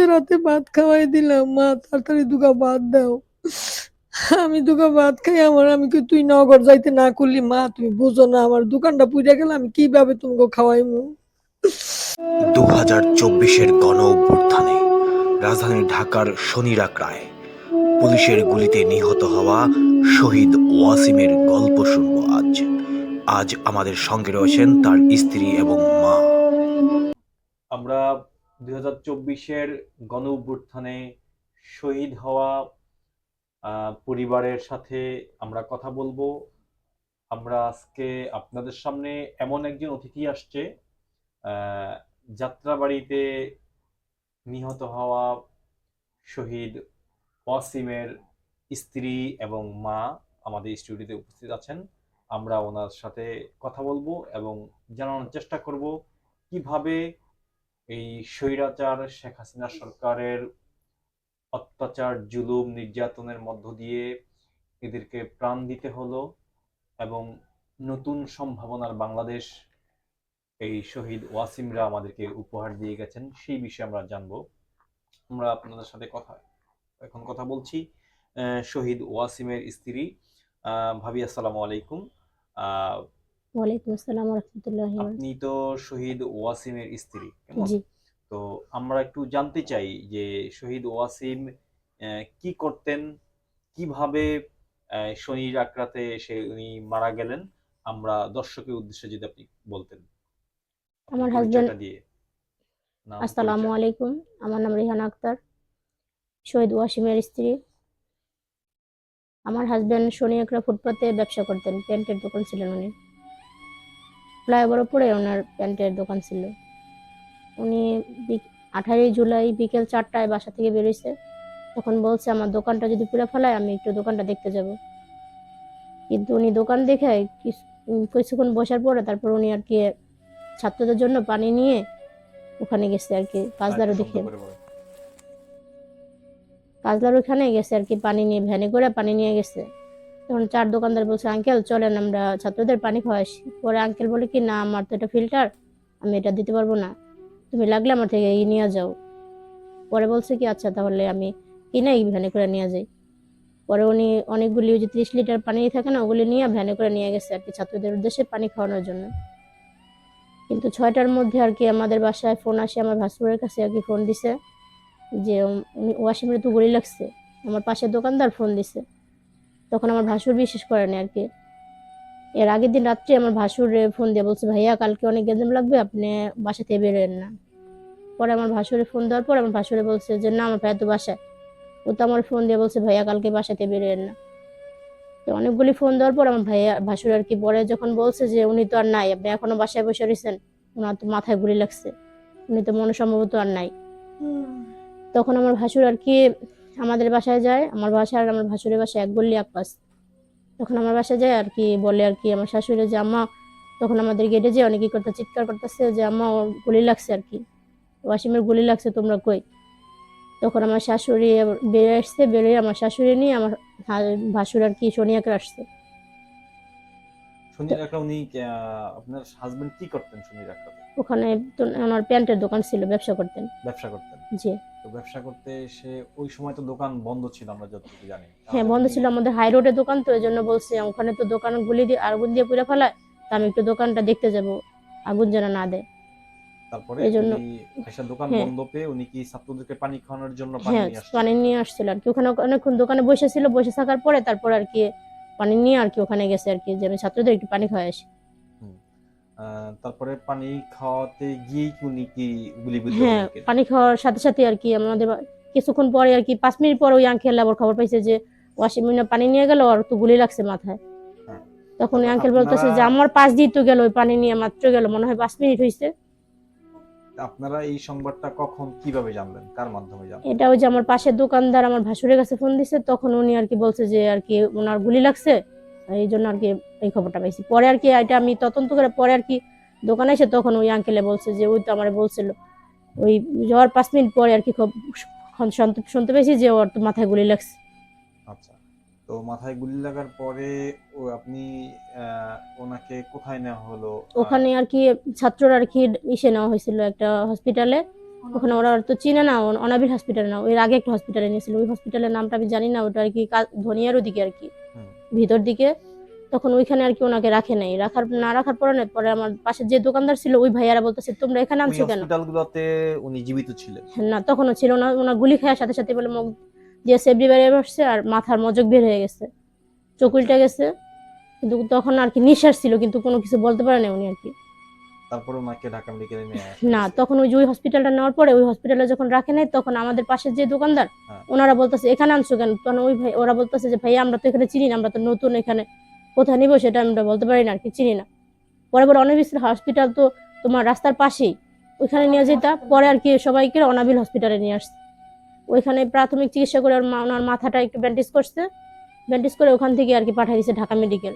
যে রাতে ভাত খাওয়াই দিলাম মা তাড়াতাড়ি দুগা ভাত দাও। আমি দুগা ভাত খাই আমার আমি কি তুই নগর যাইতে না করলি? মা তুমি বুঝো না আমার দোকানটা পুড়ে গেলে আমি কীভাবে তোমাকে খাওয়াইমু? দু হাজার চব্বিশের গণ অভ্যুত্থানে রাজধানী ঢাকার শনিরাকড়ায় পুলিশের গুলিতে নিহত হওয়া শহীদ ওয়াসিমের গল্প শুনব আজ। আজ আমাদের সঙ্গে রয়েছেন তার স্ত্রী এবং মা। আমরা দুই হাজার চব্বিশের গণ অভ্যুত্থানে শহীদ হওয়া পরিবারের সাথে আমরা কথা বলব। আমরা আজকে আপনাদের সামনে এমন একজন অতিথি আসছে যাত্রাবাড়িতে নিহত হওয়া শহীদ ওয়াসিমের স্ত্রী এবং মা আমাদের স্টুডিওতে উপস্থিত আছেন। আমরা ওনার সাথে কথা বলব এবং জানানোর চেষ্টা করব কীভাবে এই স্বৈরাচার, শেখ হাসিনা সরকারের অত্যাচার, জুলুম, নির্যাতনের মধ্য দিয়ে এদেরকে প্রাণ দিতে হলো এবং নতুন সম্ভাবনার বাংলাদেশ এই শহীদ ওয়াসিমরা আমাদেরকে উপহার দিয়ে গেছেন, সেই বিষয়ে আমরা জানব। আমরা আপনাদের সাথে কথা, এখন কথা বলছি শহীদ ওয়াসিমের স্ত্রী। ভাবি, আসসালামু আলাইকুম। ওয়ালাইকুম আসসালাম রহমতুল্লাহ আপনি তো শহীদ ওয়াসিমের স্ত্রী জি। তো আমরা একটু জানতে চাই যে শহীদ ওয়াসিম কি করতেন? কীভাবে শনির আক্রাতে সে উনি মারা গেলেন? আমরা দর্শকের উদ্দেশ্যে যদি আপনি বলতেন। আমার husband- দিয়ে। আসসালামু আলাইকুম। আমার নাম রিহানা আক্তার শহীদ ওয়াসিমের স্ত্রী। আমার হাজবেন্ড শনি একরা ফুটপাতে ব্যবসা করতেন প্যান্টের দোকান ছিলেন উনি। ফ্লাইওভার উপরে ওনার প্যান্টের দোকান ছিল। উনি আঠারোই জুলাই বিকেল চারটায় বাসা থেকে বেরিয়েছে তখন বলছে আমার দোকানটা যদি পুরো ফেলায় আমি একটু দোকানটা দেখতে যাব। কিন্তু উনি দোকান দেখে কিছু- কিছুক্ষণ বসার পরে তারপর উনি আর কি ছাত্রদের জন্য পানি নিয়ে ওখানে গেছে আর কি কাজলার দেখে। কাজলার ওখানে গেছে আর কি পানি নিয়ে ভ্যানে করে পানি নিয়ে গেছে। তখন চার দোকানদার বলছে, আঙ্কেল, চলেন, আমরা ছাত্রদের পানি খাওয়া আসি পরে আঙ্কেল বলে, কি না, আমার তো এটা ফিল্টার, আমি এটা দিতে পারব না। তুমি লাগলে আমার থেকে এই নিয়ে যাও। পরে বলছে কি আচ্ছা তাহলে আমি কিনে এই ভ্যানে করে নিয়ে যাই। পরে উনি অনেকগুলি ওই যে ত্রিশ লিটার পানি থাকে না, ওগুলি নিয়ে ভ্যানে করে নিয়ে গেছে আর কি ছাত্রদের উদ্দেশ্যে পানি খাওয়ানোর জন্য। কিন্তু ছয়টার মধ্যে আর কি আমাদের বাসায় ফোন আসে, আমার ভাসুরের কাছে আর কি ফোন দিছে, যে ওয়াসিমের তো গুলি লাগছে, আমার পাশের দোকানদার ফোন দিছে। তখন আমার ভাসুর বিশ্বাস করেনি আর কি। এর আগের দিন রাত্রে আমার ভাসুর ফোন দিয়ে বলছে ভাইয়া কালকে অনেক গেঞ্জাম লাগবে আপনি বাসা থেকে বেরোয়েন না। পরে আমার ভাসুরে ফোন দেওয়ার পর আমার ভাসুরে বলছে যে না আমার ভাইয়া তো বাসায়। ও তো আমার ফোন দিয়ে বলছে ভাইয়া কালকে বাসাতে বেরোয়েন না। তো অনেকগুলি ফোন দেওয়ার পর আমার ভাইয়া ভাসুর আর কি পরে যখন বলছে যে উনি তো আর নাই আপনি এখনও বাসায় বসে রয়েছেন ওনার তো মাথায় গুলি লাগছে উনি তো মনে সম্ভবত আর নাই। তখন আমার ভাসুর আর কি আমাদের বাসায় যায় আমার বাসা আর আমার ভাসুরের বাসায় এক গল্লি এক পাশ। তখন আমার বাসায় যায় আর কি বলে আর কি আমার শাশুড়ি যে আম্মা তখন আমাদের গেটে যে অনেকে করতে চিৎকার করতেছে যে আম্মা ওর গুলি লাগছে আর কি। ওয়াসিমের গুলি লাগছে তোমরা কই? তখন আমার শাশুড়ি বেরিয়ে আসছে বেরিয়ে আমার শাশুড়ি নিয়ে আমার ভাসুর আর কি শনিয়াকে আসছে। উনি আপনার হাজবেন্ড কি করতেন ওখানে তো ওনার প্যান্টের দোকান ছিল ব্যবসা করতেন। ব্যবসা করতেন। জি। তো ব্যবসা করতে সে ওই সময় তো দোকান বন্ধ ছিল আমরা যতটুকু জানি। হ্যাঁ বন্ধ ছিল আমাদের হাই রোডের দোকান তো এই জন্য বলছি ওখানে তো দোকান গুলি দিয়ে আগুন দিয়ে পুড়ে ফেলায় তা আমি একটু দোকানটা দেখতে যাব আগুন যেন না দেয়। তারপরে এই জন্য- এসে দোকান হ্যাঁ। বন্ধ পেয়ে উনি কি ছাত্রদেরকে পানি খাওয়ানোর জন্য পানি হ্যাঁ নিয়ে আসছেন পানি নিয়ে আসছিল আর কি। ওখানে অনেকক্ষণ দোকানে বসে ছিল বসে থাকার পরে তারপর আর কি পানি নিয়ে আর কি ওখানে গেছে আর কি যে আমি ছাত্রদের একটু পানি খাওয়াই আসি। তারপরে পানি খাওয়াতে গিয়েই কি উনি কি গুলি বিদ্ধ হ্যাঁ পানি খাওয়ার সাথে সাথে আর কি আমাদের কিছুক্ষণ পরে আর কি পাঁচ মিনিট পরে ওই আঙ্কেল আবার খবর পাইছে যে ওয়াশিং মেশিনে পানি নিয়ে গেল আর তো গুলি লাগছে মাথায়। হ্যাঁ। তখন আঙ্কেল বলতেছে যে আমার পাশ দিয়ে তো গেল ওই পানি নিয়ে মাত্র গেল মনে হয় পাঁচ মিনিট হয়েছে আপনারা এই সংবাদটা কখন কীভাবে জানলেন? কার মাধ্যমে জানলেন? এটা ওই যে আমার পাশের দোকানদার আমার ভাসুরের কাছে ফোন দিছে তখন উনি আর কি বলছে যে আর কি ওনার গুলি লাগছে? এই জন্য আর কি এই খবরটা পাইছি। পরে আর কি এটা আমি তদন্ত করে পরে আর কি দোকানে এসে তখন ওই আঙ্কেলে বলছে যে ওই তো আমার বলছিল। ওই যাওয়ার পাঁচ মিনিট পরে আর কি খুব শুনতে পেয়েছি যে ওর তো মাথায় গুলি লাগছে। আচ্ছা তো মাথায় গুলি লাগার পরে ও আপনি ওনাকে কোথায় নেওয়া হলো? ওখানে আর কি ছাত্ররা আর কি ইসে নেওয়া হয়েছিল একটা হসপিটালে ওখানে ওরা তো চিনে না অনাবিল হসপিটাল না ওই আগে একটা হসপিটালে নিয়েছিল। ওই হসপিটালের নামটা আমি জানি না ওটা আর কি ধনিয়ার ওদিকে আর কি। ভিতর দিকে তখন ওইখানে আর কি ওনাকে রাখে নাই। রাখার না রাখার পরে না পরে আমার পাশে যে দোকানদার ছিল ওই ভাইয়ারা বলতেছে তোমরা এখানে আনছো কেন? হসপিটালগুলোতে উনি জীবিত ছিলেন। না তখনও ছিল না। ওনার গুলি খাওয়ার সাথে সাথে বলে মুখ দিয়ে সেবরি বেরিয়ে বসছে আর মাথার মজক বের হয়ে গেছে। চকুলটা গেছে। কিন্তু তখন আর কি নিঃশ্বাস ছিল কিন্তু কোনো কিছু বলতে পারে না উনি আর কি। তারপর ওনাকে ঢাকা মেডিকেলে নিয়ে না তখন ওই যে ওই হসপিটালটা নেওয়ার পরে ওই হসপিটালে যখন রাখে নাই তখন আমাদের পাশের যে দোকানদার হ্যাঁ। ওনারা বলতেছে এখানে আনছো কেন? তখন ওই ভাই ওরা বলতেছে যে ভাই আমরা তো এখানে চিনি না আমরা তো নতুন এখানে কোথায় নিবো সেটা আমরা বলতে পারি না আর কি চিনি না। পরে পরে অনাবিল হসপিটাল তো তোমার রাস্তার পাশেই ওইখানে নিয়ে যেতা পরে আর কি সবাইকে অনাবিল হসপিটালে নিয়ে আসছে। ওইখানে প্রাথমিক চিকিৎসা করে ওর মা- ওনার মাথাটা একটু ব্যান্ডেজ করছে ব্যান্ডেজ করে ওখান থেকে আর কি পাঠিয়ে দিয়েছে ঢাকা মেডিকেল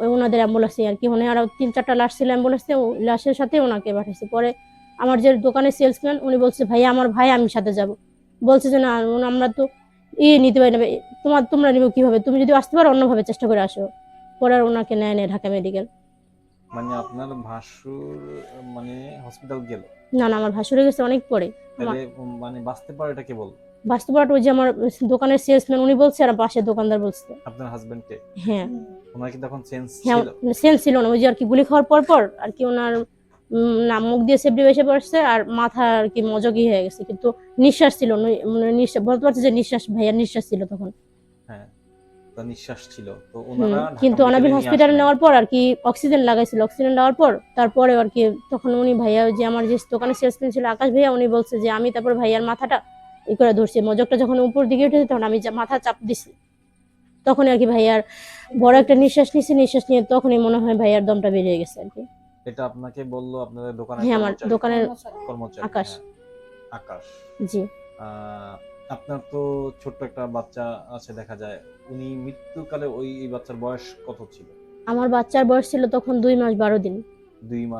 ওই ওনাদের অ্যাম্বুলেন্সে আর কি। ওখানে আরও তিন চারটা লাশ ছিল অ্যাম্বুলেন্সে ও লাশের সাথে ওনাকে পাঠাইছে। পরে আমার যে দোকানের সেলসম্যান উনি বলছে ভাই আমার ভাই আমি সাথে যাব। বলছে যে না আমরা তো ই নিতে পারি না তোমার তোমরা নিবে কীভাবে? তুমি যদি আসতে পারো অন্যভাবে চেষ্টা করে আসো। পরে আর ওনাকে নেয় নেয় ঢাকা মেডিকেল। মানে আপনার ভাসুর মানে হসপিটাল গেল? না না আমার ভাসুরে গেছে অনেক পরে। মানে বাঁচতে পারে এটা কে বল বাস্তবটা ওই যে আমার দোকানের সেলসম্যান উনি বলছে আর পাশের দোকানদার বলছে। আপনার হাজবেন্ডকে হ্যাঁ। ওনার কি তখন সেন্স হ্যাঁ ছিল? সেন্স ছিল না। ওই যে আর কি গুলি খাওয়ার পর পর আর কি ওনার উম, না মুখ দিয়ে সেফটি এসে পড়ছে আর মাথা আর কি মজগি হয়ে গেছে। কিন্তু নিঃশ্বাস ছিল না, মানে নিঃশ্বাস বলতে পারছে যে নিঃশ্বাস ভাইয়ার নিঃশ্বাস ছিল তখন। হ্যাঁ তো নিঃশ্বাস ছিল। তো ওনারা কিন্তু অনাবিল হসপিটালে নেওয়ার পর আর কি অক্সিজেন লাগাইছিল। অক্সিজেন নেওয়ার পর তারপরে আর কি তখন উনি ভাইয়া যে আমার যে দোকানে সেলসম্যান ছিল আকাশ ভাইয়া উনি বলছে যে আমি তারপর ভাইয়ার মাথাটা ই করে ধরছি। মজকটা যখন উপর দিকে উঠেছে তখন আমি মাথা চাপ দিছি। তখন আর কি ভাইয়ার বড় একটা নিঃশ্বাস নিছি নিঃশ্বাস নিয়ে তখনই মনে হয় ভাইয়ার দমটা বেরিয়ে গেছে আর কি। এটা আপনাকে বলল আপনাদের দোকানের হ্যাঁ আমার দোকানের কর্মচারী আকাশ। হ্যাঁ, আকাশ। জি। আপনার তো ছোট্ট একটা বাচ্চা আছে দেখা যায়। উনি মৃত্যুকালে ওই বাচ্চার বয়স কত ছিল? আমার বাচ্চার বয়স ছিল তখন দুই মাস বারো দিন। দুই মাস।